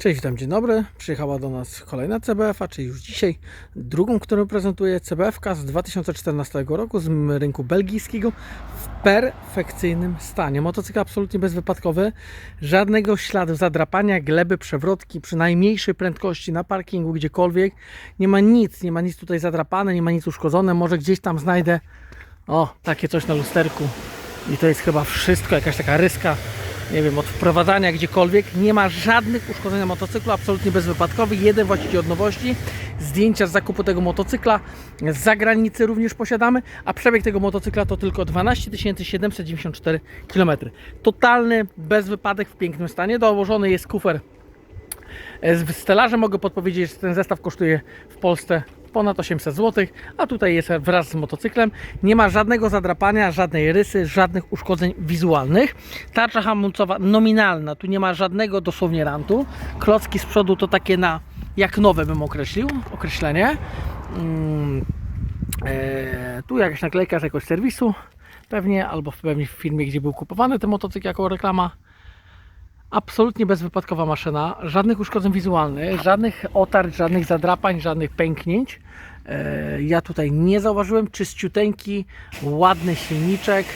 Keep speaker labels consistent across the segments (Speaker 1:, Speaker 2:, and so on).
Speaker 1: Cześć, witam, dzień dobry. Przyjechała do nas kolejna CBF, a czyli już dzisiaj drugą, którą prezentuję CBF z 2014 roku z rynku belgijskiego w perfekcyjnym stanie. Motocykl absolutnie bezwypadkowy, żadnego śladu zadrapania, gleby, przewrotki przy najmniejszej prędkości na parkingu, gdziekolwiek. Nie ma nic, nie ma nic tutaj zadrapane, nie ma nic uszkodzone. Może gdzieś tam znajdę o, takie coś na lusterku i to jest chyba wszystko, jakaś taka ryska nie wiem, od wprowadzania gdziekolwiek. Nie ma żadnych uszkodzeń na motocyklu, absolutnie bezwypadkowy. Jeden właściciel od nowości. Zdjęcia z zakupu tego motocykla z zagranicy również posiadamy, a przebieg tego motocykla to tylko 12 794 km. Totalny bezwypadek w pięknym stanie. Dołożony jest kufer z stelażem. Mogę podpowiedzieć, że ten zestaw kosztuje w Polsce ponad 800 zł, a tutaj jest wraz z motocyklem. Nie ma żadnego zadrapania, żadnej rysy, żadnych uszkodzeń wizualnych. Tarcza hamulcowa nominalna, tu nie ma żadnego dosłownie rantu. Klocki z przodu to takie na jak nowe bym określił, określenie. Mm, e, tu jakaś naklejka z jakiegoś serwisu pewnie, albo pewnie w filmie, gdzie był kupowany ten motocykl jako reklama. Absolutnie bezwypadkowa maszyna, żadnych uszkodzeń wizualnych, żadnych otarć, żadnych zadrapań, żadnych pęknięć. E, Ja tutaj nie zauważyłem, czyściuteńki, ładny silniczek.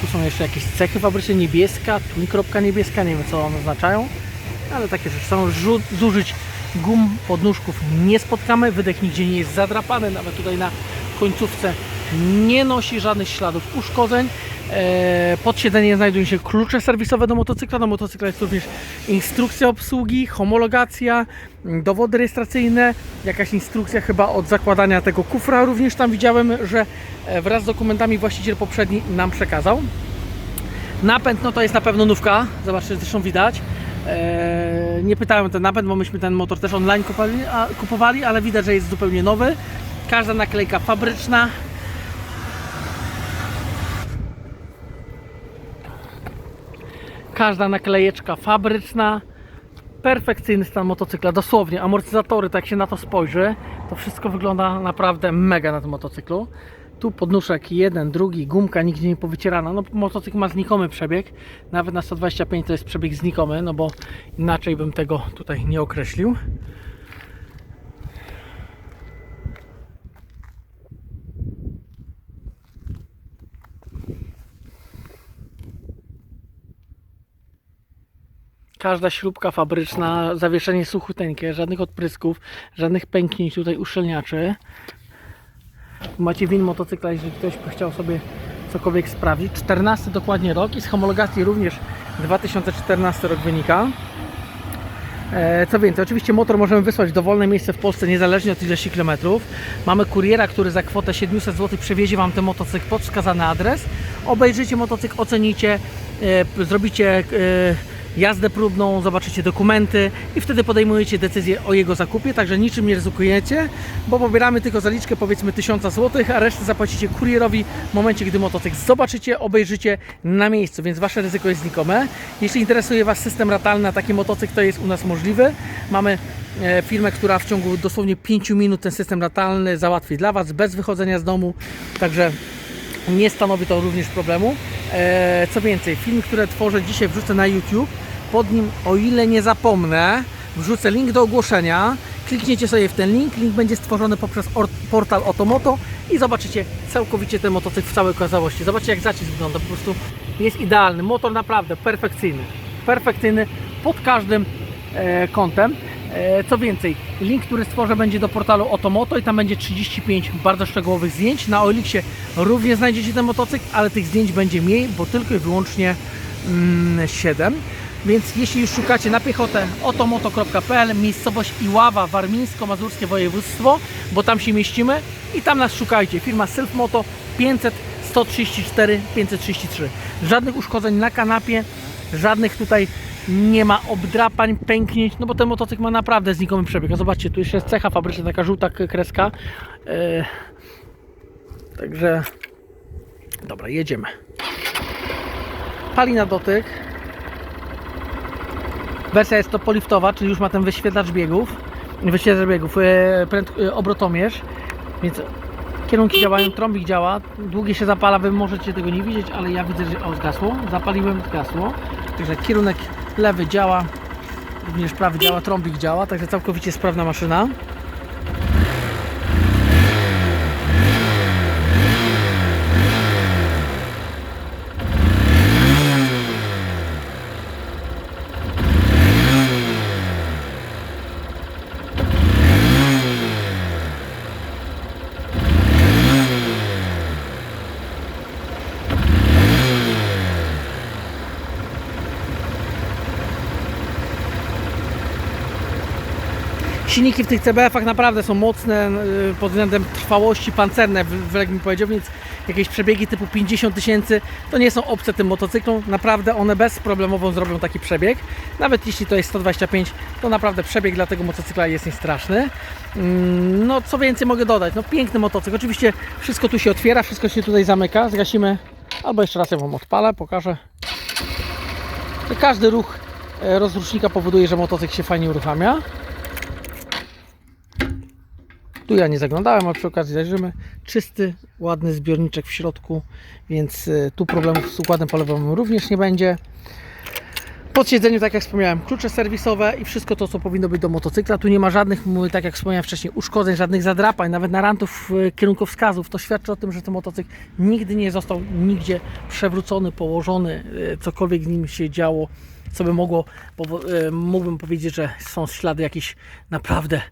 Speaker 1: Tu są jeszcze jakieś cechy fabryczne, niebieska, tu kropka niebieska, nie wiem co one oznaczają, ale takie rzeczy są. Zużyć gum podnóżków nie spotkamy, wydech nigdzie nie jest zadrapany, nawet tutaj na końcówce nie nosi żadnych śladów uszkodzeń. E, Pod siedzeniem znajdują się klucze serwisowe do motocykla. Do motocykla jest również instrukcja obsługi, homologacja, dowody rejestracyjne, jakaś instrukcja chyba od zakładania tego kufra. Również tam widziałem, że e, wraz z dokumentami właściciel poprzedni nam przekazał. Napęd no to jest na pewno nówka, zobaczcie, zresztą widać. Eee, nie pytałem o ten napęd, bo myśmy ten motor też online kupowali, ale widać, że jest zupełnie nowy. Każda naklejka fabryczna. Każda naklejeczka fabryczna. Perfekcyjny stan motocykla, dosłownie. Amortyzatory, tak się na to spojrzy, to wszystko wygląda naprawdę mega na tym motocyklu. Tu podnóżek jeden, drugi, gumka nigdzie nie powycierana. No motocykl ma znikomy przebieg. Nawet na 125 to jest przebieg znikomy, no bo inaczej bym tego tutaj nie określił. Każda śrubka fabryczna, zawieszenie suchuteńkie, żadnych odprysków, żadnych pęknięć tutaj uszczelniaczy. Macie win motocykla, jeżeli ktoś by chciał sobie cokolwiek sprawdzić. 14 dokładnie rok i z homologacji również 2014 rok wynika. E, Co więcej, oczywiście motor możemy wysłać w dowolne miejsce w Polsce, niezależnie od ilości kilometrów. Mamy kuriera, który za kwotę 700 zł przewiezie Wam ten motocykl pod wskazany adres. Obejrzycie motocykl, ocenicie, e, zrobicie e, jazdę próbną, zobaczycie dokumenty i wtedy podejmujecie decyzję o jego zakupie, także niczym nie ryzykujecie, bo pobieramy tylko zaliczkę powiedzmy 1000 zł, a resztę zapłacicie kurierowi w momencie, gdy motocykl zobaczycie, obejrzycie na miejscu, więc Wasze ryzyko jest znikome. Jeśli interesuje Was system ratalny taki motocykl, to jest u nas możliwy. Mamy e, firmę, która w ciągu dosłownie 5 minut ten system ratalny załatwi dla Was, bez wychodzenia z domu, także nie stanowi to również problemu. E, co więcej, film, który tworzę dzisiaj wrzucę na YouTube. Pod nim, o ile nie zapomnę, wrzucę link do ogłoszenia. Klikniecie sobie w ten link. Link będzie stworzony poprzez or- portal Otomoto i zobaczycie całkowicie ten motocykl w całej okazałości. Zobaczcie jak zacisk wygląda, po prostu jest idealny. Motor naprawdę perfekcyjny. Perfekcyjny pod każdym e, kątem. E, Co więcej, link, który stworzę będzie do portalu Otomoto i tam będzie 35 bardzo szczegółowych zdjęć. Na Olixie również znajdziecie ten motocykl, ale tych zdjęć będzie mniej, bo tylko i wyłącznie mm, 7. Więc jeśli już szukacie na piechotę, otomoto.pl, miejscowość Iława, warmińsko-mazurskie województwo, bo tam się mieścimy i tam nas szukajcie. Firma Selfmoto 500 134 533. Żadnych uszkodzeń na kanapie, żadnych tutaj nie ma obdrapań, pęknięć, no bo ten motocykl ma naprawdę znikomy przebieg. A zobaczcie, tu jeszcze jest cecha fabryczna, taka żółta kreska. Yy, także dobra, jedziemy. Pali na dotyk. Wersja jest to poliftowa, czyli już ma ten wyświetlacz biegów. Wyświetlacz biegów, yy, pręd, yy, obrotomierz, więc kierunki działają, trąbik działa, długie się zapala, wy możecie tego nie widzieć, ale ja widzę, że o, zgasło, zapaliłem, zgasło, także kierunek lewy działa, Również prawy działa, trąbik działa, także całkowicie sprawna maszyna. Silniki w tych CBF-ach naprawdę są mocne y, pod względem trwałości pancerne, w- w- jak mi powiedział, więc jakieś przebiegi typu 50 tysięcy to nie są obce tym motocyklom. Naprawdę one bezproblemowo zrobią taki przebieg. Nawet jeśli to jest 125, to naprawdę przebieg dla tego motocykla jest niestraszny. Mm, No co więcej mogę dodać? No piękny motocykl. Oczywiście wszystko tu się otwiera, wszystko się tutaj zamyka. Zgasimy, albo jeszcze raz ja Wam odpalę, pokażę. Każdy ruch e, rozrusznika powoduje, że motocykl się fajnie uruchamia. Tu ja nie zaglądałem, ale przy okazji zajrzymy. Czysty, ładny zbiorniczek w środku, więc y, tu problemów z układem polewowym również nie będzie. Pod siedzeniem, tak jak wspomniałem, klucze serwisowe i wszystko to, co powinno być do motocykla. Tu nie ma żadnych, tak jak wspomniałem wcześniej, uszkodzeń, żadnych zadrapań, nawet narantów, y, kierunkowskazów. To świadczy o tym, że ten motocykl nigdy nie został nigdzie przewrócony, położony, y, cokolwiek z nim się działo, co by mogło, y, mógłbym powiedzieć, że są ślady jakiejś naprawdę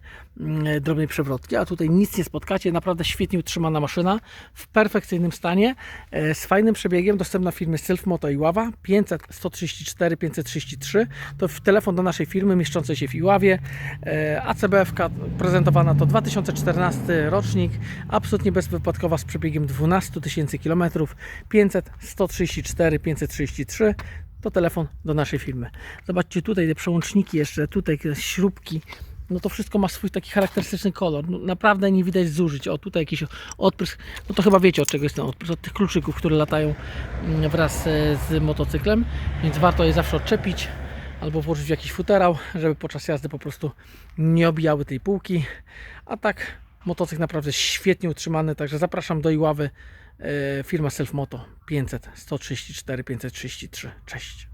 Speaker 1: mm, drobnej przewrotki, a tutaj nic nie spotkacie, naprawdę świetnie utrzymana maszyna, w perfekcyjnym stanie, e, z fajnym przebiegiem, dostępna w firmy Sylf Moto i Ława, 500, 134, 533, to telefon do naszej firmy mieszczącej się w Iławie, e, ACBF prezentowana to 2014 rocznik, absolutnie bezwypadkowa z przebiegiem 12 tysięcy km, 500, 134, 533, to telefon do naszej firmy. Zobaczcie tutaj te przełączniki jeszcze, tutaj te śrubki, no to wszystko ma swój taki charakterystyczny kolor. No, naprawdę nie widać zużyć. O, tutaj jakiś odprysk. No to chyba wiecie od czego jest ten odprysk. Od tych kluczyków, które latają mm, wraz e, z motocyklem. Więc warto je zawsze odczepić albo włożyć w jakiś futerał, żeby podczas jazdy po prostu nie obijały tej półki. A tak motocykl naprawdę świetnie utrzymany. Także zapraszam do Iławy. e, Firma Selfmoto 500 134 533. Cześć.